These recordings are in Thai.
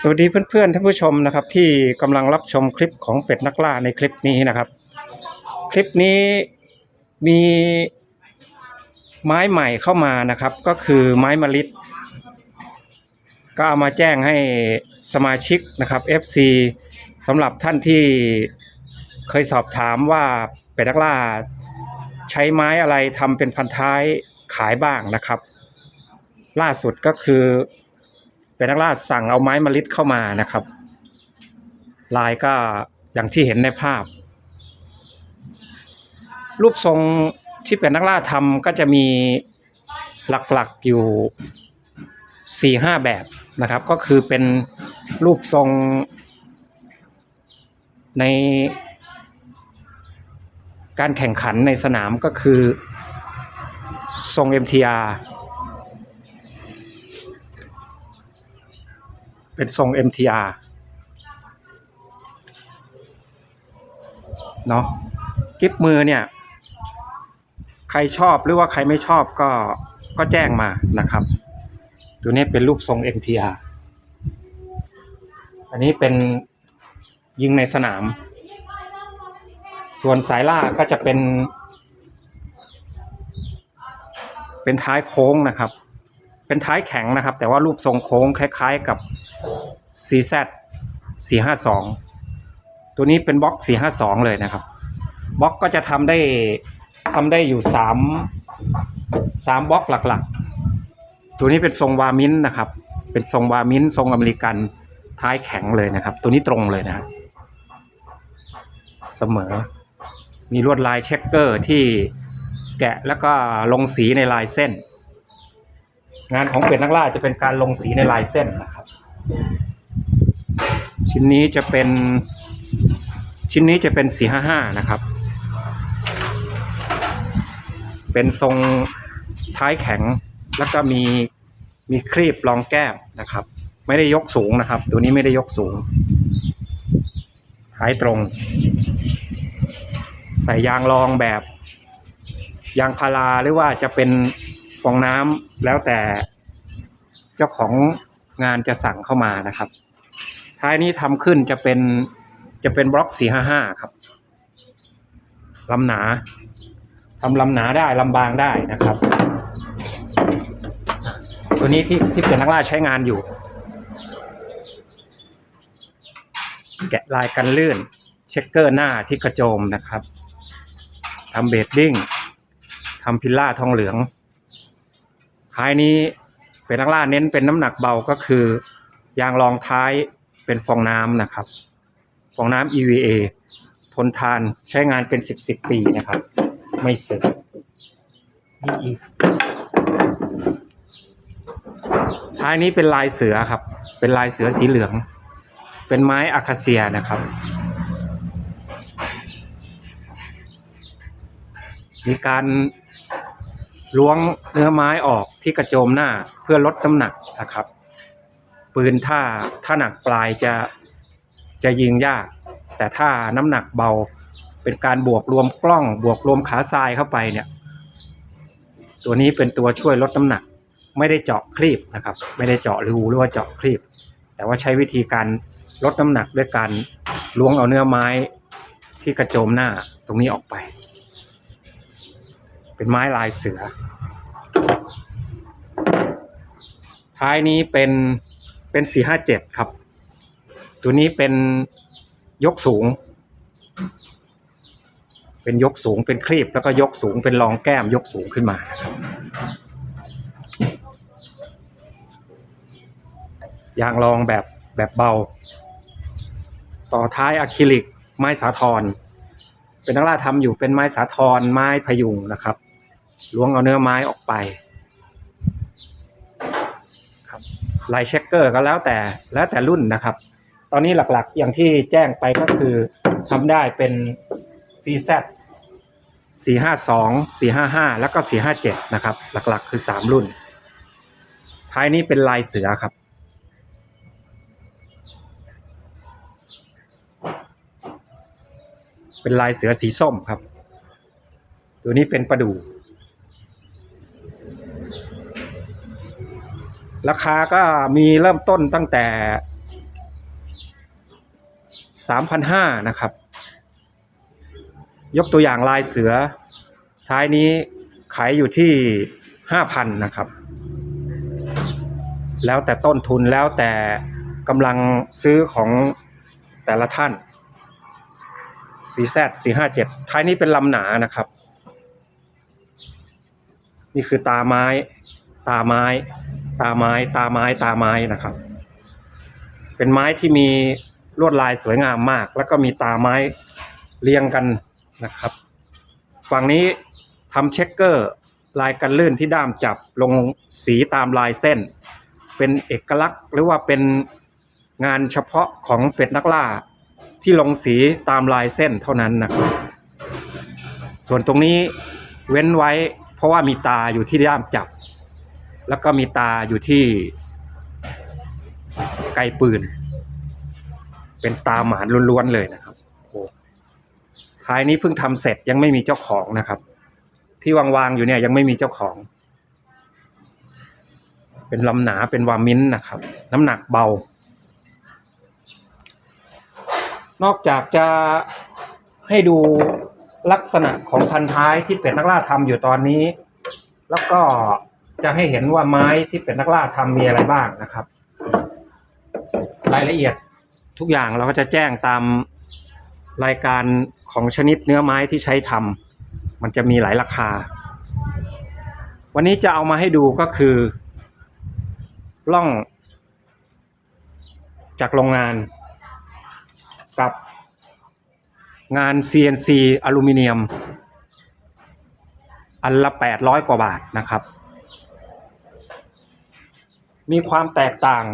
สวัสดีเพื่อนๆท่านผู้ชมนะครับ ที่กำลังรับชมคลิปของเป็ดนักล่าในคลิปนี้นะครับ คลิปนี้มีไม้ใหม่เข้ามานะครับ ก็คือไม้มะลิดก็เอามาแจ้งให้สมาชิกนะครับ FC สำหรับท่านที่เคยสอบถามว่าเป็ดนักล่า ใช้ไม้อะไรทำเป็นพันท้ายขายบ้างนะครับ ล่าสุดก็คือ เป็นนักล่าสั่งเอาไม้มลิดเข้ามานะครับ ลายก็อย่างที่เห็นในภาพ รูปทรงที่เป็นนักล่าทำก็จะมีหลักๆอยู่สี่ห้าแบบนะครับ ก็คือเป็นรูปทรงในการแข่งขันในสนามก็คือทรง MTR เป็นทรง MTR เนาะกิฟมือเนี่ย ใครชอบหรือว่าใครไม่ชอบก็ก็แจ้งมานะครับ ตัวนี้เป็นรูปทรง MTR อันนี้เป็นยิงในสนาม ส่วนสายล่าก็จะเป็น เป็นท้ายโค้งนะครับ เป็นท้ายแข็งนะครับ แต่ว่ารูปทรงโค้งคล้าย ๆ กับ CZ 452ตัวนี้เป็นบล็อก452เลยนะครับบล็อกก็จะทำได้ทำได้อยู่3 3บล็อกหลักๆ ตัวนี้เป็นทรงวามินนะครับ เป็นทรงวามินทรงอเมริกันท้ายแข็งเลยนะครับ ตัวนี้ตรงเลยนะครับเสมอ มีลวดลายเช็คเกอร์ที่แกะแล้วก็ลงสีในลายเส้น งานของเป็ดนักล่าจะเป็นการลงสีในลายเส้นนะครับ ชิ้นนี้จะเป็นชิ้นนี้จะเป็น 455 นะครับ เป็นทรงท้ายแข็งแล้วก็มีมีครีบรองแก้มนะครับ ไม่ได้ยกสูงนะครับ ตัวนี้ไม่ได้ยกสูงท้ายตรง ใส่ยางรองแบบ ยางพาราหรือว่าจะเป็นฟองน้ำแล้วแต่เจ้าของงานจะสั่งเข้ามานะครับ ท้ายนี้ทำขึ้นจะเป็นจะเป็นบล็อก455ครับลำหนาทำลำหนาได้ลำบางได้นะครับ ตัวนี้ที่ที่เป็นนักล่าใช้งานอยู่ แกะลายกันลื่น เช็คเกอร์หน้าที่กระโจมนะครับทำเบดดิ้งทำพิลล่าทองเหลืองท้ายนี้เป็นนักล่าเน้นเป็นน้ำหนักเบาก็คือยางรองท้าย เป็นฟองน้ำนะครับ ฟองน้ำ EVA ทนทานใช้งานเป็นสิบสิบปีนะครับ ไม่เสื่อมนี่ท้ายนี้เป็นลายเสือครับ เป็นลายเสือสีเหลือง เป็นไม้อะคาเซียนะครับ มีการล้วงเนื้อไม้ออกที่กระโจมหน้าเพื่อลดน้ำหนักนะครับ ปืนถ้าถ้าหนักปลายจะจะยิงยาก แต่ถ้าน้ำหนักเบาเป็นการบวกรวมกล้อง บวกรวมขาทรายเข้าไปเนี่ย ตัวนี้เป็นตัวช่วยลดน้ำหนัก ไม่ได้เจาะคลีบนะครับ ไม่ได้เจาะรูหรือว่าเจาะคลีบ แต่ว่าใช้วิธีการลดน้ำหนักด้วยการล้วงเอาเนื้อไม้ที่กระโจมหน้าตรงนี้ออกไป เป็นไม้ลายเสือ ท้ายนี้เป็น เป็นสี่ห้าเจ็ดครับ ตัวนี้เป็นยกสูง เป็นยกสูงเป็นคลีบแล้วก็ยกสูงเป็นรองแก้มยกสูงขึ้นมาครับยางรองแบบแบบเบา ต่อท้ายอะคริลิกไม้สาทรเป็นนักล่าทำอยู่เป็นไม้สาทรไม้พยุงนะครับล้วงเอาเนื้อไม้ออกไปครับ ลายเช็คเกอร์ก็แล้วแต่แล้วแต่รุ่นนะครับ ตอนนี้หลักๆอย่างที่แจ้งไปก็คือทำได้เป็น CZ 452 455 แล้วก็ 457 นะครับ หลักๆ คือ 3 รุ่น ท้ายนี้เป็นลายเสือครับ เป็นลายเสือสีส้มครับ ตัวนี้เป็นประดู่ ราคาก็มีเริ่มต้นตั้งแต่3,500นะครับ ยกตัวอย่างลายเสือ ท้ายนี้ขายอยู่ที่5,000นะครับ แล้วแต่ต้นทุนแล้วแต่กำลังซื้อของแต่ละท่าน 4Z 457ท้ายนี้เป็นลำหนานะครับ นี่คือตาไม้ ตาไม้ ตาไม้ตาไม้ตาไม้นะครับ เป็นไม้ที่มีลวดลายสวยงามมาก แล้วก็มีตาไม้เรียงกันนะครับ ฝั่งนี้ทำเช็คเกอร์ลายกันลื่นที่ด้ามจับลงสีตามลายเส้น เป็นเอกลักษณ์หรือว่าเป็นงานเฉพาะของเป็ดนักล่าที่ลงสีตามลายเส้นเท่านั้นนะครับ ส่วนตรงนี้เว้นไว้เพราะว่ามีตาอยู่ที่ด้ามจับ แล้วก็มีตาอยู่ที่ไกลปืน เป็นตาหมานล้วนๆเลยนะครับโอ้ท้ายนี้เพิ่งทำเสร็จยังไม่มีเจ้าของนะครับ ที่วางๆอยู่เนี่ยยังไม่มีเจ้าของ เป็นลำหนาเป็นวามิ้นท์นะครับ น้ำหนักเบา นอกจากจะให้ดูลักษณะของพันท้ายที่เป็ดนักล่าทำอยู่ตอนนี้ แล้วก็ จะให้เห็นว่าไม้ที่เป็ดนักล่าทำมีอะไรบ้างนะครับ รายละเอียดทุกอย่างเราก็จะแจ้งตามรายการของชนิดเนื้อไม้ที่ใช้ทำมันจะมีหลายราคา วันนี้จะเอามาให้ดูก็คือล่องจากโรงงานกับงาน CNC อลูมิเนียม อันละ 800 กว่าบาทนะครับ มีความแตกต่าง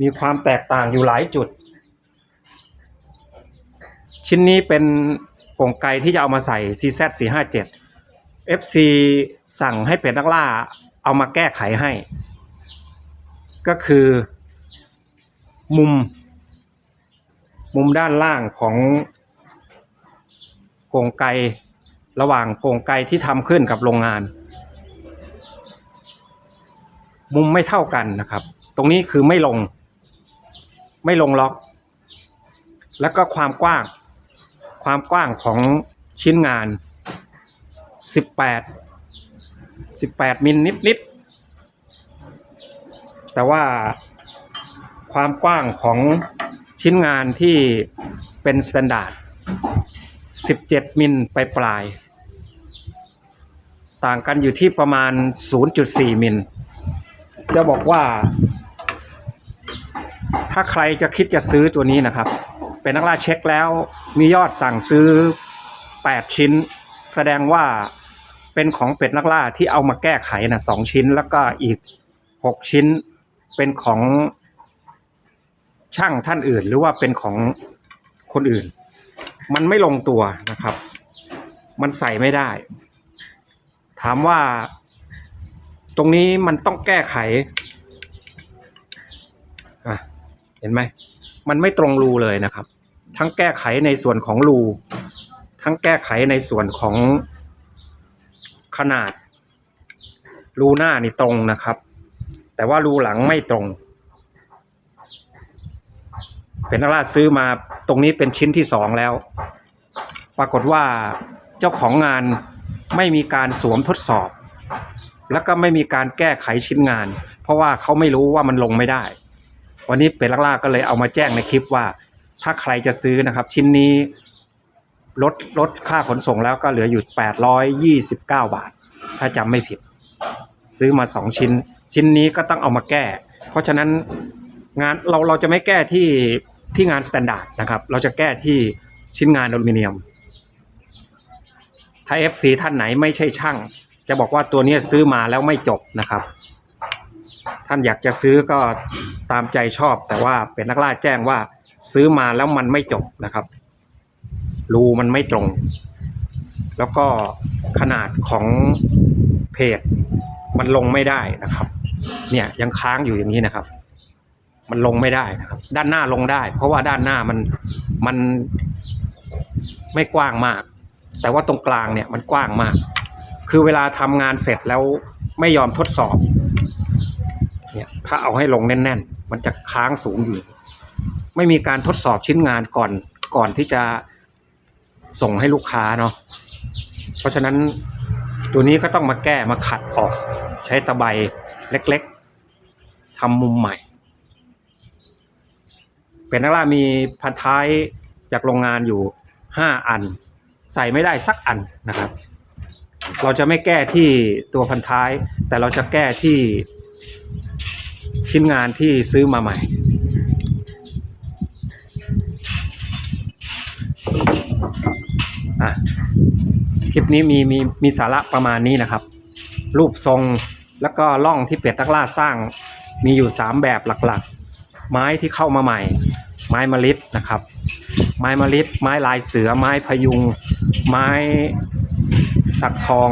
มีความแตกต่างอยู่หลายจุด ชิ้นนี้เป็นกล่องไกที่จะเอามาใส่ CZ 457 FC สั่งให้เป็ดนักล่าเอามาแก้ไขให้ ก็คือมุม มุมด้านล่างของกรงไกระหว่างกรงไกที่ทำขึ้นกับโรงงาน มุมไม่เท่ากันนะครับ ตรงนี้คือไม่ลง ไม่ลงล็อก แล้วก็ความกว้าง ความกว้างของชิ้นงาน 18 18 มิลนิดๆ แต่ว่าความกว้างของชิ้นงานที่เป็นสแตนดาร์ด 17 มิลไปปลาย ต่างกันอยู่ที่ประมาณ 0.4 มิล จะบอกว่า ถ้าใครจะคิดจะซื้อตัวนี้นะครับ เป็นนักล่าเช็คแล้วมียอดสั่งซื้อ 8 ชิ้น แสดงว่าเป็นของเป็ดนักล่าที่เอามาแก้ไขนะสองชิ้น แล้วก็อีก 6 ชิ้นเป็นของช่างท่านอื่น หรือว่าเป็นของคนอื่น มันไม่ลงตัวนะครับ มันใส่ไม่ได้ ถามว่า ตรงนี้มันต้องแก้ไขอะเห็นไหม มันไม่ตรงรูเลยนะครับ ทั้งแก้ไขในส่วนของรู ทั้งแก้ไขในส่วนของขนาด รูหน้านี่ตรงนะครับ แต่ว่ารูหลังไม่ตรง เป็นนักล่าซื้อมาตรงนี้เป็นชิ้นที่สองแล้ว ปรากฏว่าเจ้าของงานไม่มีการสวมทดสอบ แล้วก็ไม่มีการแก้ไขชิ้นงาน เพราะว่าเขาไม่รู้ว่ามันลงไม่ได้ วันนี้เป็นล่าก็เลยเอามาแจ้งในคลิปว่า ถ้าใครจะซื้อนะครับ ชิ้นนี้ลดลดค่าขนส่งแล้วก็เหลืออยู่ 829 บาท ถ้าจำไม่ผิด ซื้อมา 2 ชิ้น ชิ้นนี้ก็ต้องเอามาแก้ เพราะฉะนั้นงานเราเราจะไม่แก้ที่ที่งานสแตนดาร์ดนะครับ เราจะแก้ที่ชิ้นงานอลูมิเนียม ถ้า FC ท่านไหนไม่ใช่ช่าง จะบอกว่าตัวนี้ซื้อมาแล้วไม่จบนะครับ ท่านอยากจะซื้อก็ตามใจชอบ แต่ว่าเป็นนักล่าแจ้งว่าซื้อมาแล้วมันไม่จบนะครับ รูมันไม่ตรง แล้วก็ขนาดของเพจมันลงไม่ได้นะครับ เนี่ยยังค้างอยู่อย่างนี้นะครับ มันลงไม่ได้นะครับ ด้านหน้าลงได้ เพราะว่าด้านหน้ามันมันไม่กว้างมาก แต่ว่าตรงกลางเนี่ยมันกว้างมาก คือเวลาทำงานเสร็จแล้วไม่ยอมทดสอบ เนี่ยถ้าเอาให้ลงแน่น ๆ มันจะค้างสูงอยู่ ไม่มีการทดสอบชิ้นงานก่อนก่อนที่จะส่งให้ลูกค้าเนาะเพราะฉะนั้นตัวนี้ก็ต้องมาแก้มาขัดออก ใช้ตะไบเล็กๆทำมุมใหม่ เป็นนักล่ามีพันท้ายจากโรงงานอยู่ห้าอัน ใส่ไม่ได้สักอันนะครับ เราจะไม่แก้ที่ตัวพันท้าย แต่เราจะแก้ที่ชิ้นงานที่ซื้อมาใหม่อะคลิปนี้มีมีมีสาระประมาณนี้นะครับ รูปทรงแล้วก็ล่องที่เป็ดตักล่าสร้างมีอยู่ 3 แบบหลักๆ ไม้ที่เข้ามาใหม่ ไม้มะลิดนะครับ ไม้มะลิดไม้ลายเสือ ไม้พยุง ไม้ สักทอง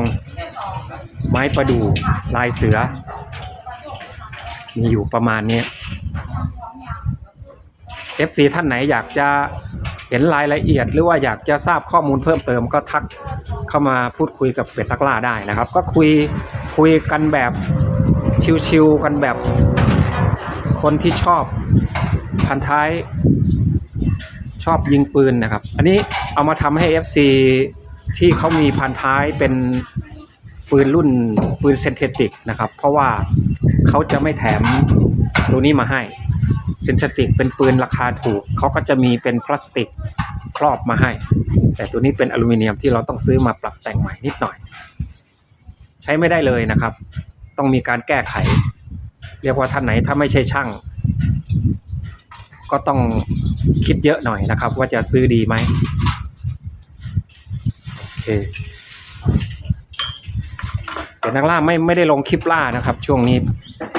ไม้ประดู่ลายเสือ มีอยู่ประมาณนี้ FC ท่านไหนอยากจะเห็นรายละเอียดหรือว่าอยากจะทราบข้อมูลเพิ่มเติมก็ทักเข้ามาพูดคุยกับเป็ดทักล่าได้นะครับ ก็คุยคุยกันแบบชิวๆกันแบบคนที่ชอบพันท้ายชอบยิงปืนนะครับ อันนี้เอามาทำให้ FC ที่เขามีพันท้ายเป็นปืนรุ่นปืนเซนเทติกนะครับ เพราะว่าเขาจะไม่แถมตัวนี้มาให้เซนเทติกเป็นปืนราคาถูก เขาก็จะมีเป็นพลาสติกครอบมาให้ แต่ตัวนี้เป็นอลูมิเนียมที่เราต้องซื้อมาปรับแต่งใหม่นิดหน่อย ใช้ไม่ได้เลยนะครับ ต้องมีการแก้ไข เรียกว่าท่านไหนถ้าไม่ใช่ช่าง ก็ต้องคิดเยอะหน่อยนะครับ ว่าจะซื้อดีไหม เคเดี๋ยวนักล่าไม่ไม่ได้ลงคลิปล่านะครับ ช่วงนี้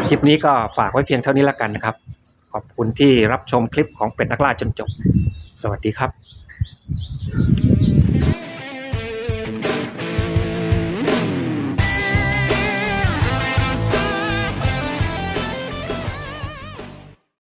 คลิปนี้ก็ฝากไว้เพียงเท่านี้แล้วกันนะครับ ขอบคุณที่รับชมคลิปของเป็ดนักล่าจนจบ สวัสดีครับ